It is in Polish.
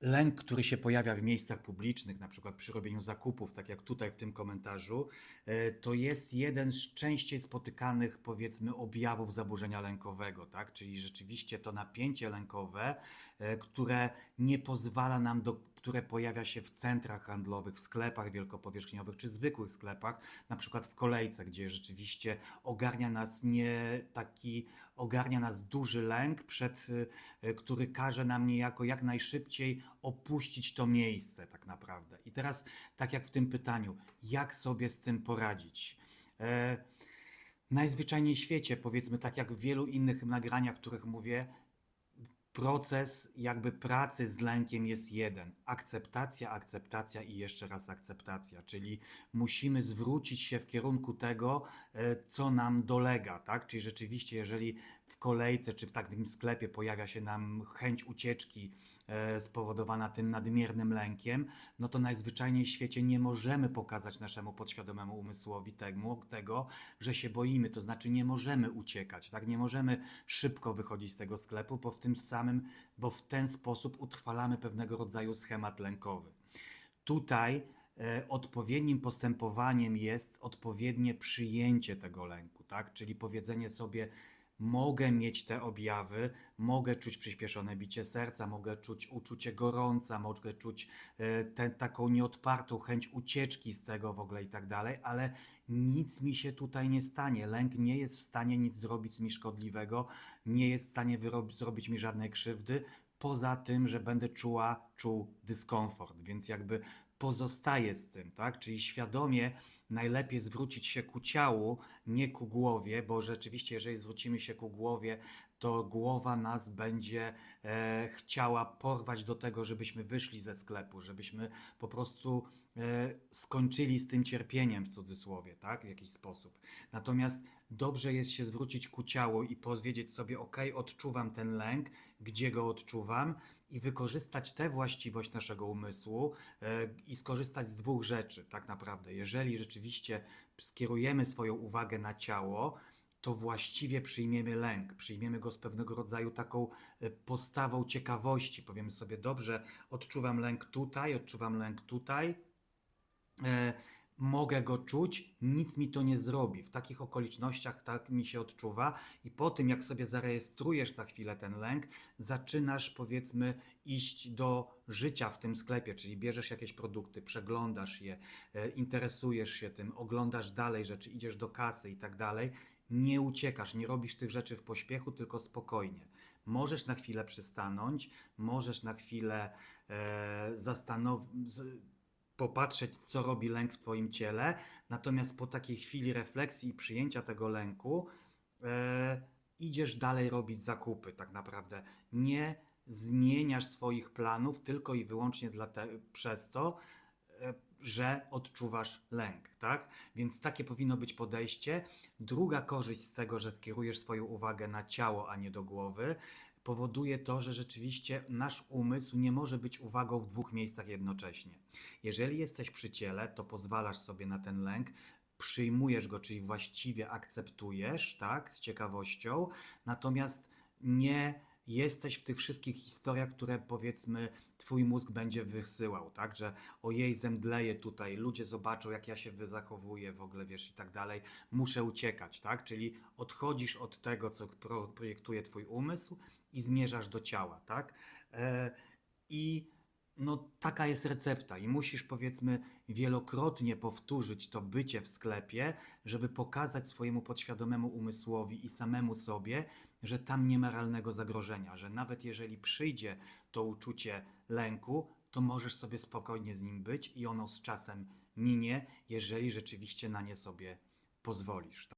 Lęk, który się pojawia w miejscach publicznych, na przykład przy robieniu zakupów, tak jak tutaj w tym komentarzu, e, to jest jeden z częściej spotykanych, powiedzmy, objawów zaburzenia lękowego, tak? Czyli rzeczywiście to napięcie lękowe, które nie pozwala nam do które pojawia się w centrach handlowych, w sklepach wielkopowierzchniowych czy zwykłych sklepach, na przykład w kolejce, gdzie rzeczywiście ogarnia nas nie taki, ogarnia nas duży lęk, przed, y, który każe nam niejako jak najszybciej opuścić to miejsce tak naprawdę. I teraz, tak jak w tym pytaniu, jak sobie z tym poradzić? E, najzwyczajniej w świecie, powiedzmy tak jak w wielu innych nagraniach, których mówię, proces jakby pracy z lękiem jest jeden. Akceptacja, akceptacja i jeszcze raz akceptacja, czyli musimy zwrócić się w kierunku tego, e, co nam dolega, tak? Czyli rzeczywiście, jeżeli w kolejce czy w takim sklepie pojawia się nam chęć ucieczki e, spowodowana tym nadmiernym lękiem, no to najzwyczajniej w świecie nie możemy pokazać naszemu podświadomemu umysłowi tego, że się boimy, to znaczy nie możemy uciekać, tak? Nie możemy szybko wychodzić z tego sklepu, bo w tym samym, bo w ten sposób utrwalamy pewnego rodzaju schemat lękowy. Tutaj e, odpowiednim postępowaniem jest odpowiednie przyjęcie tego lęku, tak? Czyli powiedzenie sobie, mogę mieć te objawy, mogę czuć przyspieszone bicie serca, mogę czuć uczucie gorąca, mogę czuć e, tę taką nieodpartą chęć ucieczki z tego w ogóle i tak dalej, ale nic mi się tutaj nie stanie. Lęk nie jest w stanie nic zrobić mi szkodliwego, nie jest w stanie zrobić mi żadnej krzywdy, poza tym, że będę czuła, czuł dyskomfort, więc jakby pozostaję z tym, tak? Czyli świadomie najlepiej zwrócić się ku ciału, nie ku głowie, bo rzeczywiście, jeżeli zwrócimy się ku głowie, to głowa nas będzie e, chciała porwać do tego, żebyśmy wyszli ze sklepu, żebyśmy po prostu e, skończyli z tym cierpieniem w cudzysłowie, tak? W jakiś sposób. Natomiast dobrze jest się zwrócić ku ciału i powiedzieć sobie, ok, odczuwam ten lęk, gdzie go odczuwam i wykorzystać tę właściwość naszego umysłu e, i skorzystać z dwóch rzeczy, tak naprawdę. Jeżeli rzeczywiście skierujemy swoją uwagę na ciało, to właściwie przyjmiemy lęk, przyjmiemy go z pewnego rodzaju taką e, postawą ciekawości. Powiemy sobie, dobrze, odczuwam lęk tutaj, odczuwam lęk tutaj, e, mogę go czuć, nic mi to nie zrobi. W takich okolicznościach tak mi się odczuwa, i po tym, jak sobie zarejestrujesz za chwilę ten lęk, zaczynasz powiedzmy iść do życia w tym sklepie, czyli bierzesz jakieś produkty, przeglądasz je, e, interesujesz się tym, oglądasz dalej rzeczy, idziesz do kasy i tak dalej. Nie uciekasz, nie robisz tych rzeczy w pośpiechu, tylko spokojnie. Możesz na chwilę przystanąć, możesz na chwilę e, zastanowić popatrzeć, co robi lęk w Twoim ciele, natomiast po takiej chwili refleksji i przyjęcia tego lęku, e, idziesz dalej robić zakupy, tak naprawdę. Nie zmieniasz swoich planów tylko i wyłącznie dla te, przez to, e, że odczuwasz lęk, tak? Więc takie powinno być podejście. Druga korzyść z tego, że skierujesz swoją uwagę na ciało, a nie do głowy, powoduje to, że rzeczywiście nasz umysł nie może być uwagą w dwóch miejscach jednocześnie. Jeżeli jesteś przy ciele, to pozwalasz sobie na ten lęk, przyjmujesz go, czyli właściwie akceptujesz, tak, z ciekawością, natomiast nie jesteś w tych wszystkich historiach, które powiedzmy twój mózg będzie wysyłał, tak, że ojej, zemdleję tutaj, ludzie zobaczą, jak ja się zachowuję w ogóle, wiesz, i tak dalej, muszę uciekać, tak, czyli odchodzisz od tego, co pro, projektuje twój umysł i zmierzasz do ciała, tak, e, i no taka jest recepta i musisz powiedzmy wielokrotnie powtórzyć to bycie w sklepie, żeby pokazać swojemu podświadomemu umysłowi i samemu sobie, że tam nie ma realnego zagrożenia, że nawet jeżeli przyjdzie to uczucie lęku, to możesz sobie spokojnie z nim być i ono z czasem minie, jeżeli rzeczywiście na nie sobie pozwolisz.